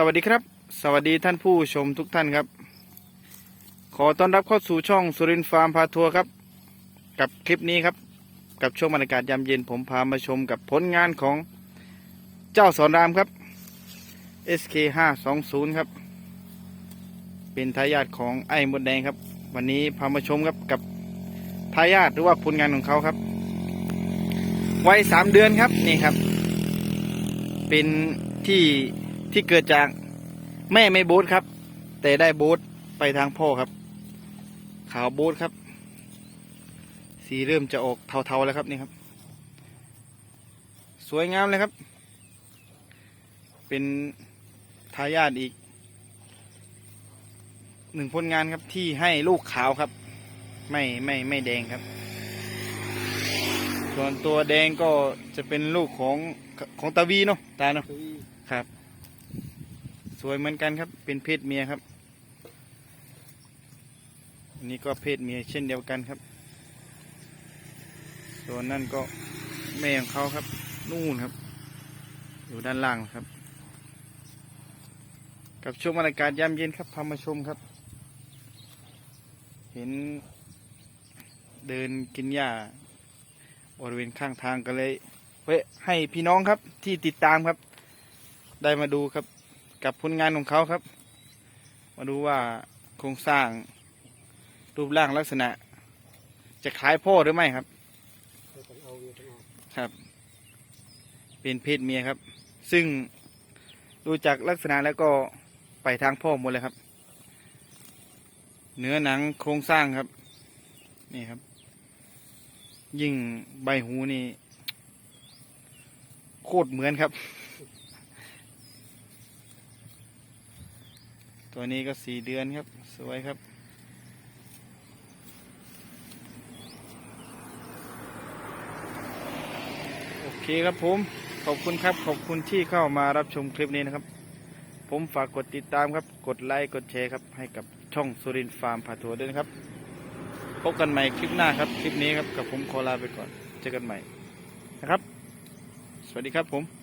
สวัสดีครับ สวัสดีท่านผู้ชมทุกท่านครับ ขอต้อนรับเข้าสู่ช่องสุรินทร์ฟาร์มพาทัวร์ครับ กับคลิปนี้ครับ กับช่วงบรรยากาศยามเย็นผมพามาชมกับผลงานของเจ้าสอนรามครับ SK 520ครับ เป็นทายาทของไอ้มดแดงครับ วันนี้พามาชมครับกับทายาทหรือว่าผลงานของเขาครับวัยสามเดือนครับนี่ครับ เป็นที่ ที่เกิดจากแม่ไม่บูทครับ แต่ได้บูทไปทางพ่อครับ ขาวบูทครับ สีเริ่มจะออกเทาๆแล้วครับนี่ครับ สวยงามเลยครับ เป็นทายาทอีกหนึ่งผลงานครับที่ให้ลูกขาวครับ ไม่ไม่ไม่แดงครับ ส่วนตัวแดงก็จะเป็นลูกของของตาวีเนาะตาเนาะครับ สวยเหมือนกันครับ เป็นเพศเมียครับ อันนี้ก็เพศเมียเช่นเดียวกันครับ ส่วนนั่นก็แม่ของเขาครับ นู่นครับ อยู่ด้านล่างครับ กับช่วงบรรยากาศยามเย็นครับพามาชมครับ เห็นเดินกินหญ้าบริเวณข้างทางก็เลยเว้ให้พี่น้องครับที่ติดตามครับ ได้มาดูครับ กับผลงานของเขาครับ มาดูว่าโครงสร้างรูปร่างลักษณะ จะคล้ายพ่อหรือไม่ครับ ครับ เป็นเพศเมียครับ ซึ่งดูจากลักษณะแล้วก็ไปทางพ่อหมดเลยครับ เนื้อหนังโครงสร้างครับ นี่ครับ ยิ่งใบหูนี่ โคตรเหมือนครับ ตัวนี้ก็สี่เดือนครับ สวยครับ โอเคครับผม ขอบคุณครับ ขอบคุณที่เข้ามารับชมคลิปนี้นะครับ ผมฝากกดติดตามครับ กดไลค์ กดแชร์ครับ ให้กับช่องสุรินทร์ฟาร์มพาทัวร์ด้วยนะครับ พบกันใหม่คลิปหน้าครับ คลิปนี้ครับ กับผมขอลาไปก่อน เจอกันใหม่นะครับ สวัสดีครับผม